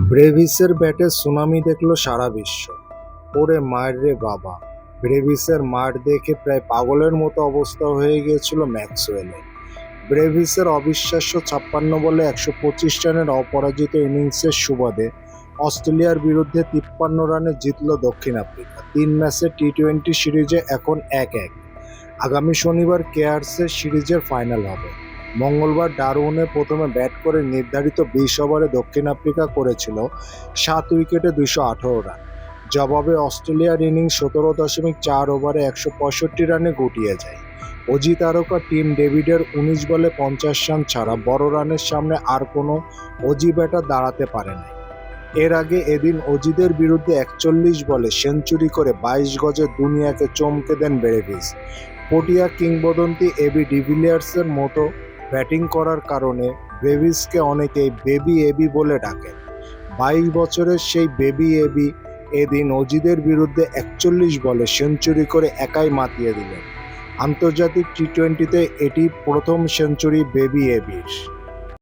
ব্রেভিসের ব্যাটে সুনামি দেখল সারা বিশ্ব। ওরে মায়ের রে বাবা। ব্রেভিসের মাঠ দেখে প্রায় পাগলের মতো অবস্থা হয়ে গিয়েছিল ম্যাক্সওয়েলের ব্রেভিসের অবিশ্বাস্য ছাপ্পান্ন বলে একশো পঁচিশ রানের অপরাজিত ইনিংসের সুবাদে অস্ট্রেলিয়ার বিরুদ্ধে তিপ্পান্ন রানে জিতল দক্ষিণ আফ্রিকা। তিন ম্যাচের টি টোয়েন্টি সিরিজে এখন এক এক। আগামী শনিবার কেয়ার্সের সিরিজের ফাইনাল হবে। মঙ্গলবার ডারউনে প্রথমে ব্যাট করে নির্ধারিত বিশ ওভারে দক্ষিণ আফ্রিকা করেছিল সাত উইকেটে দুশো আঠারো রান। জবাবে অস্ট্রেলিয়ার ইনিংস সতেরো দশমিক চার ওভারে একশো পঁয়ষট্টি রানে গুটিয়ে যায়। অজি তারকা টিম ডেভিডের উনিশ বলে পঞ্চাশ রান ছাড়া বড় রানের সামনে আর কোনো অজি ব্যাটার দাঁড়াতে পারে না এর আগে এদিন অজিদের বিরুদ্ধে একচল্লিশ বলে সেঞ্চুরি করে বাইশ গজের দুনিয়াকে চমকে দেন বেরেভিস পটিয়া কিংবদন্তি এবি ডিভিলিয়ার্সের মতো ব্যাটিং করার কারণে ব্রেভিসকে অনেকেই বেবি এবি বলে ডাকেন। বাইশ বছরের সেই বেবি এবি এদিন অজিদের বিরুদ্ধে একচল্লিশ বলে সেঞ্চুরি করে একাই মাতিয়ে দিলেন। আন্তর্জাতিক টি টোয়েন্টিতে এটি প্রথম সেঞ্চুরি বেবি এবির।